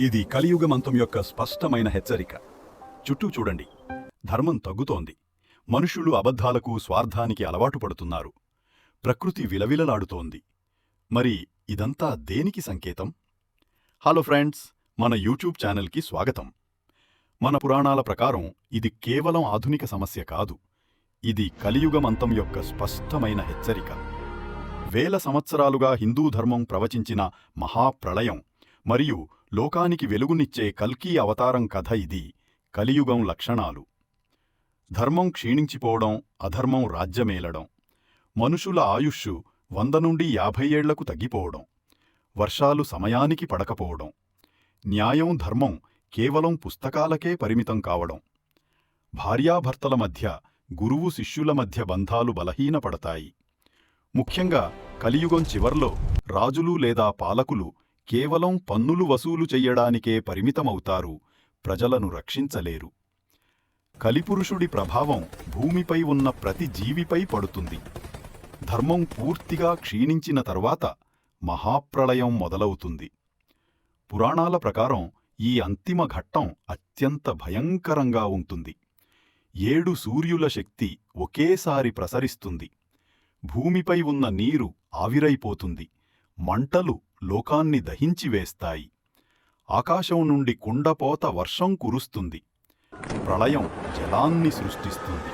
ఇది కలియుగమంతం యొక్క స్పష్టమైన హెచ్చరిక. చుట్టూ చూడండి. ధర్మం తగ్గుతోంది. మనుషులు అబద్ధాలకు స్వార్థానికి అలవాటు పడుతున్నారు. ప్రకృతి విలవిలలాడుతోంది. మరి ఇదంతా దేనికి సంకేతం? హలో ఫ్రెండ్స్ మన యూట్యూబ్ ఛానల్కి స్వాగతం. మన పురాణాల ప్రకారం ఇది కేవలం ఆధునిక సమస్య కాదు. ఇది కలియుగమంతం యొక్క స్పష్టమైన హెచ్చరిక. వేల సంవత్సరాలుగా హిందూ ధర్మం ప్రవచించిన మహాప్రళయం మరియు లోకానికి వెలుగునిచ్చే కల్కీ అవతారం కథ ఇది. కలియుగం లక్షణాలు. ధర్మం క్షీణించిపోవడం అధర్మం రాజ్యమేలడం. మనుషుల ఆయుష్షు వంద నుండి యాభై ఏళ్ళకు తగ్గిపోవడం. వర్షాలు సమయానికి పడకపోవడం. న్యాయం ధర్మం కేవలం పుస్తకాలకే పరిమితం కావడం. భార్యాభర్తల మధ్య గురువు శిష్యుల మధ్య బంధాలు బలహీనపడతాయి. ముఖ్యంగా కలియుగం చివర్లో రాజులు లేదా పాలకులు కేవలం పన్నులు వసూలు చెయ్యడానికే పరిమితమవుతారు. ప్రజలను రక్షించలేరు. కలిపురుషుడి ప్రభావం భూమిపై ఉన్న ప్రతి జీవిపై పడుతుంది. ధర్మం పూర్తిగా క్షీణించిన తర్వాత మహాప్రళయం మొదలవుతుంది. పురాణాల ప్రకారం ఈ అంతిమ ఘట్టం అత్యంత భయంకరంగా ఉంటుంది. ఏడు సూర్యుల శక్తి ఒకేసారి ప్రసరిస్తుంది. భూమిపై ఉన్న నీరు ఆవిరైపోతుంది. మంటలు లోకాన్ని దహించివేస్తాయి ఆకాశం నుండి కుండపోత వర్షం కురుస్తుంది. ప్రళయం జలాన్ని సృష్టిస్తుంది.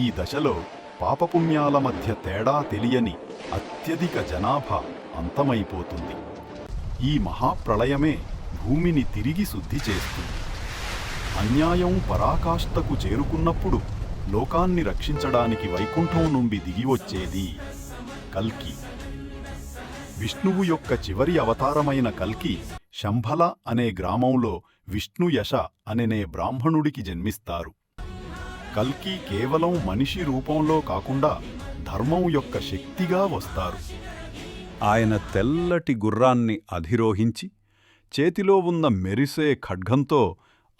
ఈ దశలో పాపపుణ్యాల మధ్య తేడా తెలియని అత్యధిక జనాభా అంతమైపోతుంది. ఈ మహాప్రళయమే భూమిని తిరిగి శుద్ధి చేస్తుంది. అన్యాయం పరాకాష్ఠకు చేరుకున్నప్పుడు లోకాన్ని రక్షించడానికి వైకుంఠం నుండి దిగివచ్చేది కల్కి. విష్ణువు యొక్క చివరి అవతారమైన కల్కి శంభల అనే గ్రామంలో విష్ణుయశ అనే బ్రాహ్మణుడికి జన్మిస్తారు. కల్కి కేవలం మనిషి రూపంలో కాకుండా ధర్మం యొక్క శక్తిగా వస్తారు. ఆయన తెల్లటి గుర్రాన్ని అధిరోహించి చేతిలో ఉన్న మెరిసే ఖడ్గంతో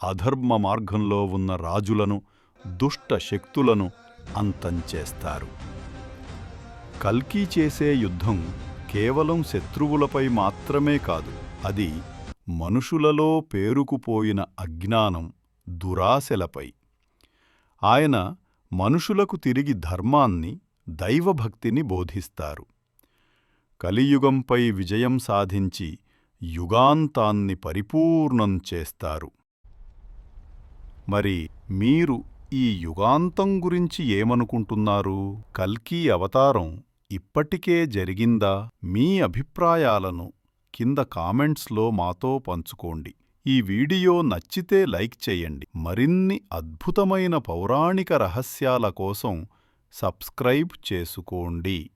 అధర్మ మార్గంలో ఉన్న రాజులను దుష్ట శక్తులను అంతంచేస్తారు కల్కీ చేసే యుద్ధం కేవలం శత్రువులపై మాత్రమే కాదు అది మనుషులలో పేరుకుపోయిన అజ్ఞానం దురాశలపై. ఆయన మనుషులకు తిరిగి ధర్మాన్ని దైవభక్తిని బోధిస్తారు. కలియుగంపై విజయం సాధించి యుగాంతాన్ని పరిపూర్ణం చేస్తారు. మరి మీరు ఈ యుగాంతం గురించి ఏమనుకుంటున్నారు? కల్కీ అవతారం ఇప్పటికే జరిగిందా మీ అభిప్రాయాలను కింద కామెంట్స్లో మాతో పంచుకోండి. ఈ వీడియో నచ్చితే లైక్ చేయండి. మరిన్ని అద్భుతమైన పౌరాణిక రహస్యాల కోసం సబ్స్క్రైబ్ చేసుకోండి.